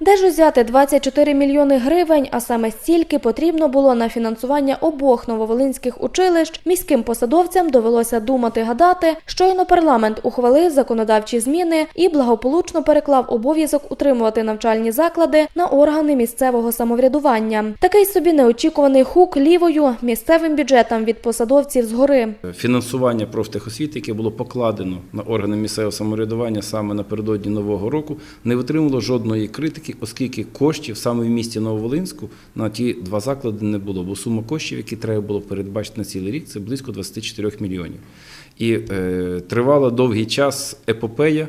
Де ж узяти 24 мільйони гривень, а саме стільки потрібно було на фінансування обох нововолинських училищ, міським посадовцям довелося думати гадати. Щойно парламент ухвалив законодавчі зміни і благополучно переклав обов'язок утримувати навчальні заклади на органи місцевого самоврядування. Такий собі неочікуваний хук лівою місцевим бюджетам від посадовців згори. Фінансування профтехосвіти, яке було покладено на органи місцевого самоврядування саме напередодні нового року, не витримало жодної критики, оскільки коштів саме в місті Нововолинську на ті два заклади не було. Бо сума коштів, які треба було передбачити на цілий рік, це близько 24 мільйонів. І е, тривала довгий час епопея.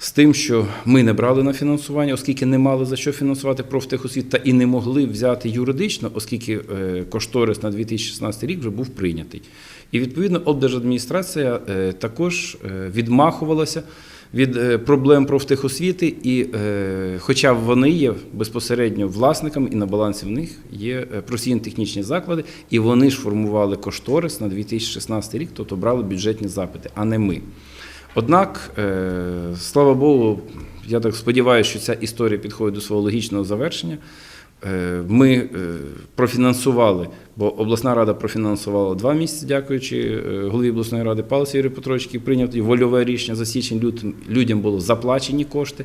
З тим, що ми не брали на фінансування, оскільки не мали за що фінансувати профтехосвіт, і не могли взяти юридично, оскільки е, кошторис на 2016 рік вже був прийнятий. І відповідно облдержадміністрація е, також е, відмахувалася від е, проблем профтехосвіти, і е, хоча вони є безпосередньо власниками, і на балансі в них є е, професійно-технічні заклади, і вони ж формували кошторис на 2016 рік, тобто брали бюджетні запити, а не ми. Однак, слава Богу, я так сподіваюся, що ця історія підходить до свого логічного завершення. Е, Ми е, профінансували, бо обласна рада профінансувала два місяці, дякуючи е, голові обласної ради Паласі Юрію Петровичу, який прийняв вольове рішення за січень людям було заплачені кошти.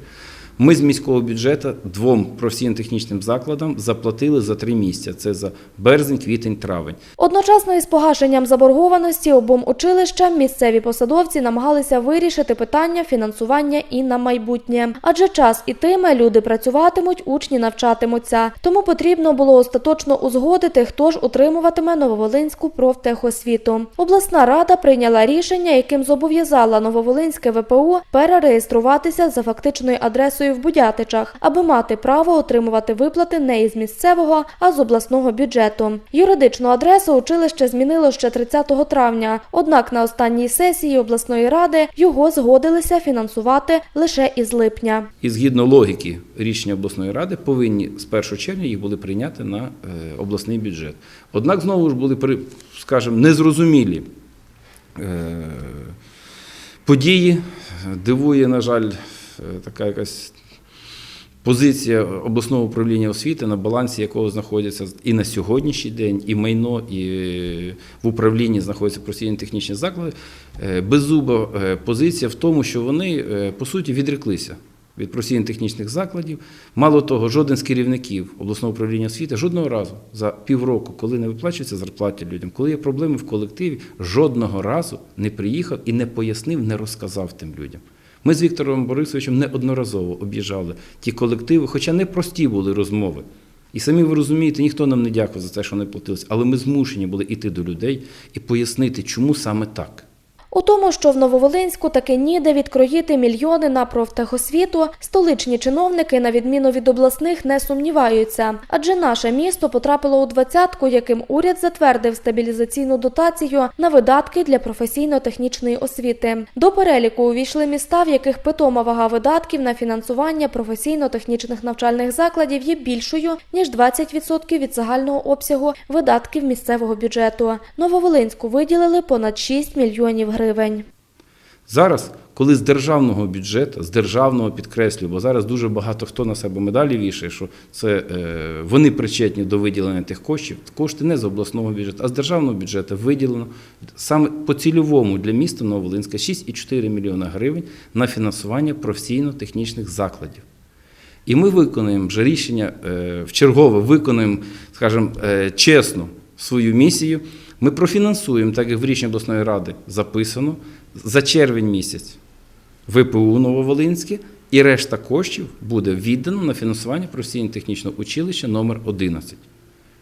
Ми з міського бюджету двом професійно-технічним закладам заплатили за три місяці. Це за березень, квітень, травень. Одночасно із погашенням заборгованості обом училищам місцеві посадовці намагалися вирішити питання фінансування і на майбутнє. Адже час ітиме, люди працюватимуть, учні навчатимуться. Тому потрібно було остаточно узгодити, хто ж утримуватиме Нововолинську профтехосвіту. Обласна рада прийняла рішення, яким зобов'язала Нововолинське ВПУ перереєструватися за фактичною адресою в Будятичах, аби мати право отримувати виплати не із місцевого, а з обласного бюджету. Юридичну адресу училище змінило ще 30 травня. Однак на останній сесії обласної ради його згодилися фінансувати лише із липня. І згідно логіки рішення обласної ради повинні з 1 червня їх були прийняти на е, обласний бюджет. Однак знову ж були, скажімо, незрозумілі е, події. Дивує, на жаль, така якась позиція обласного управління освіти, на балансі якого знаходяться і на сьогоднішній день, і майно, і е, в управлінні знаходяться професійно-технічні заклади. Е, Беззуба е, позиція в тому, що вони е, по суті відреклися. Від професійно-технічних закладів. Мало того, жоден з керівників обласного управління освіти жодного разу за півроку, коли не виплачується зарплата людям, коли є проблеми в колективі, жодного разу не приїхав і не пояснив, не розказав тим людям. Ми з Віктором Борисовичем неодноразово об'їжджали ті колективи, хоча не прості були розмови. І самі ви розумієте, ніхто нам не дякував за те, що не платилися, але ми змушені були йти до людей і пояснити, чому саме так. У тому, що в Нововолинську таки ніде відкроїти мільйони на профтехосвіту, столичні чиновники, на відміну від обласних, не сумніваються. Адже наше місто потрапило у двадцятку, яким уряд затвердив стабілізаційну дотацію на видатки для професійно-технічної освіти. До переліку увійшли міста, в яких питома вага видатків на фінансування професійно-технічних навчальних закладів є більшою ніж 20% від загального обсягу видатків місцевого бюджету. Нововолинську виділили понад 6 мільйонів гривень. Зараз, коли з державного бюджету, з державного підкреслюю, бо зараз дуже багато хто на себе медалі вішає, що це е, вони причетні до виділення тих коштів. Кошти не з обласного бюджету, а з державного бюджету виділено саме по цільовому для міста Нововолинська 6,4 мільйона гривень на фінансування професійно-технічних закладів. І ми виконуємо вже рішення е, в чергове, виконуємо, скажімо, е, чесно свою місію. Ми профінансуємо, так як в рішенні обласної ради записано, за червень місяць ВПУ Нововолинське, і решта коштів буде віддано на фінансування професійно-технічного училища номер 11.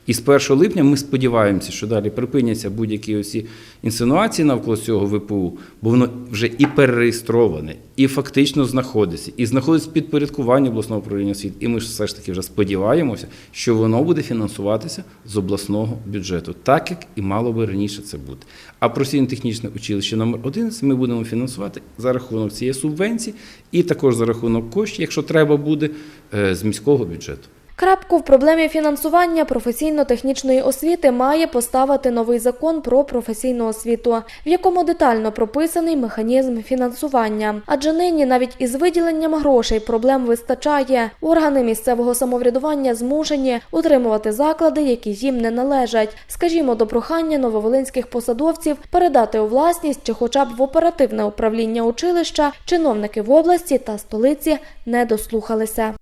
І з 1 липня ми сподіваємося, що далі припиняться будь-які оці інсинуації навколо цього ВПУ, бо воно вже і перереєстроване, і фактично знаходиться, і знаходиться в підпорядкуванні обласного управління освіти. І ми ж все ж таки вже сподіваємося, що воно буде фінансуватися з обласного бюджету, так як і мало би раніше це бути. А професійно-технічне училище номер 11 ми будемо фінансувати за рахунок цієї субвенції і також за рахунок коштів, якщо треба буде, е, з міського бюджету. Крапку в проблемі фінансування професійно-технічної освіти має поставити новий закон про професійну освіту, в якому детально прописаний механізм фінансування. Адже нині навіть із виділенням грошей проблем вистачає. Органи місцевого самоврядування змушені утримувати заклади, які їм не належать. Скажімо, до прохання нововолинських посадовців передати у власність чи хоча б в оперативне управління училища чиновники в області та столиці не дослухалися.